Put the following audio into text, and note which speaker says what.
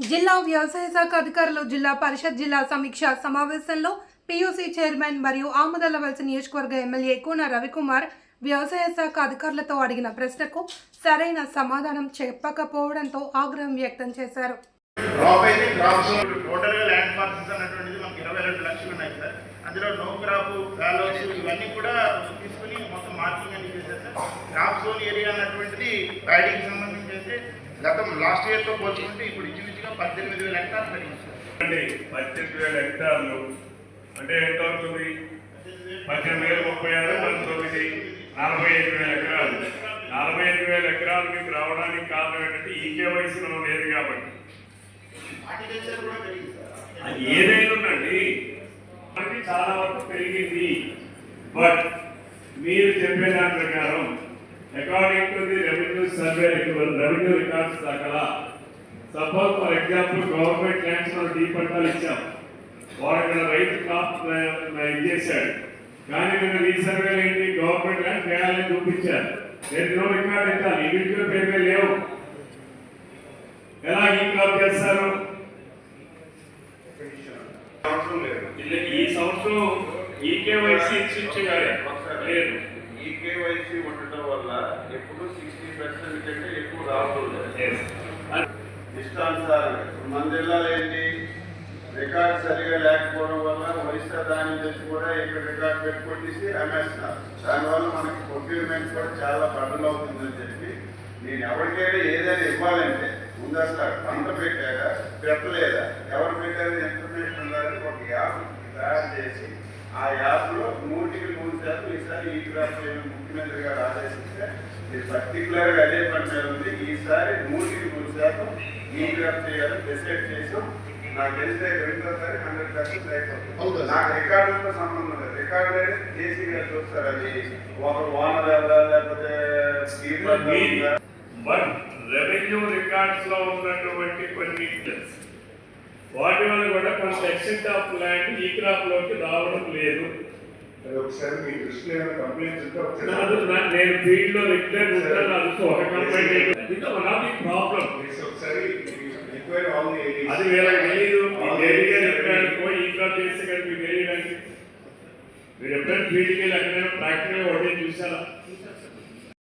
Speaker 1: జిల్లా వ్యవసాయ శాఖ అధికారులు జిల్లా పరిషత్ జిల్లా సమీక్ష సమావేశంలో పీయూసీ చైర్మన్ మరియు ఆమదలవలస నియోజకవర్గ ఎమ్మెల్యే కూన రవికుమార్ వ్యవసాయ శాఖ అధికారులతో అడిగిన ప్రశ్నకు సరైన సమాధానం చెప్పకపోవడంతో ఆగ్రహం వ్యక్తం చేశారు.
Speaker 2: అందులో నో క్రాప్ ఫ్యాలోస్ ఇవన్నీ కూడా తీసుకుని మొత్తం మార్కింగ్ అన్ని చేశారు క్రాప్ జోన్ ఏరియా అన్నటువంటిది ప్యాడీకి సంబంధించి అయితే గతం లాస్ట్ ఇయర్తో పోల్చుకుంటే ఇప్పుడు ఇంచుమించుగా పద్దెనిమిది వేల హెక్టార్స్ పెరిగింది
Speaker 3: పద్దెనిమిది వేల హెక్టార్లు. అంటే ఎంత అవుతుంది? పద్దెనిమిది వేల ముప్పై ఆరు పంతొమ్మిది నలభై ఐదు వేల ఎకరాలు. నలభై ఐదు వేల ఎకరాలు మీకు రావడానికి కారణం ఏంటంటే ఈ కేవైసీ మనం లేదు కాబట్టి. అది ఏదైనా ఉందండి. మనకి చాలా వరకు పెరిగింది. బట్ మీరు చెప్పే దాని ప్రకారం according to the revenue records దాకా suppose for example government lands మనం డీ పట్టాలు ఇచ్చాం. వాడు రైతు క్రాప్ ఇది చేశాడు. కానీ నేను ఈ సర్వే ఏంటి? గవర్నమెంట్ ల్యాండ్ వేయాలని చూపించారు. నేను నో రికార్డ్ ఇస్తాను ఇండివిజువల్ పేరు లేవు. ఎలా ఈ క్రాప్ చేస్తారు? ఈ సంవత్సరం ఈ కేవైసీ ఇచ్చించగానే లేదు.
Speaker 4: ఈ కేవైసీ ఉండటం వల్ల ఎప్పుడు రావడం
Speaker 3: Yes.
Speaker 4: మన జిల్లాలో ఏంటి? రికార్డ్ సరిగా లేకపోవడం వల్ల ఒరిస్సా దాని నుంచి కూడా ఇక్కడ రికార్డ్ పెట్టుకొట్టేసి అమ్మేస్తున్నారు. దానివల్ల మనకి ప్రొక్యూర్మెంట్ కూడా చాలా బడ్డలు అవుతుందని చెప్పి నేను ఎవరికైనా ఏదైనా ఇవ్వాలంటే ముందు అసలు పంట పెట్టారా? పెట్టలేదా? ఎవరు పెట్టారు ఇన్ఫర్మేషన్ ఉండాలని ఒక యాప్ తయారు చేసి ఆ యాప్లో నూటికి నూరు శాతం ఈసారి ఈ క్రాప్ ముఖ్యమంత్రి గారు ఆదేశిస్తే ఇది పర్టికులర్గా అదే మీద ఉంది. ఈసారి నూటికి నూరు శాతం ఈ క్రాప్ చేయాలని డిసైడ్ చేసాం నాకు తెలిస్తే రెండోసారి హండ్రెడ్ పర్సెంట్ అయిపోతుంది
Speaker 2: అవునా?
Speaker 4: నాకు రికార్డులతో సంబంధం లేదు. రికార్డు అనేది జేసీ గారు చూస్తారు అది. ఒక ఓనర్ ఎవరా లేకపోతే?
Speaker 3: బట్ రెవెన్యూ రికార్డ్స్లో ఉన్నటువంటి కొన్ని వాటి వల్ల ఎక్సెంట్ ఆఫ్ ల్యాండ్ ఈ క్రాప్లోకి రావడం లేదు.
Speaker 4: ఒకసారి మీ దృష్టిలో ఏమైనా కంప్లైంట్స్ ఉంటే ఒకసారి
Speaker 3: నాది నా- నేను ఫీల్డ్లో రెగ్యులర్ ఉంటాను అది ఒక complaint one of the problem
Speaker 4: Please ఒకసారి రిక్వైర్ ఆల్ ది ఏరియాస్.
Speaker 3: అది వీళ్ళకి తెలియదు మీ డైరీగా చెప్పడానికి పోయి ఈ క్రాప్ చేస్తే కానీ మీకు తెలియడానికి మీరు ఎప్పుడైనా ఫీల్డ్కి వెళ్ళి ఒకటే చూసారా?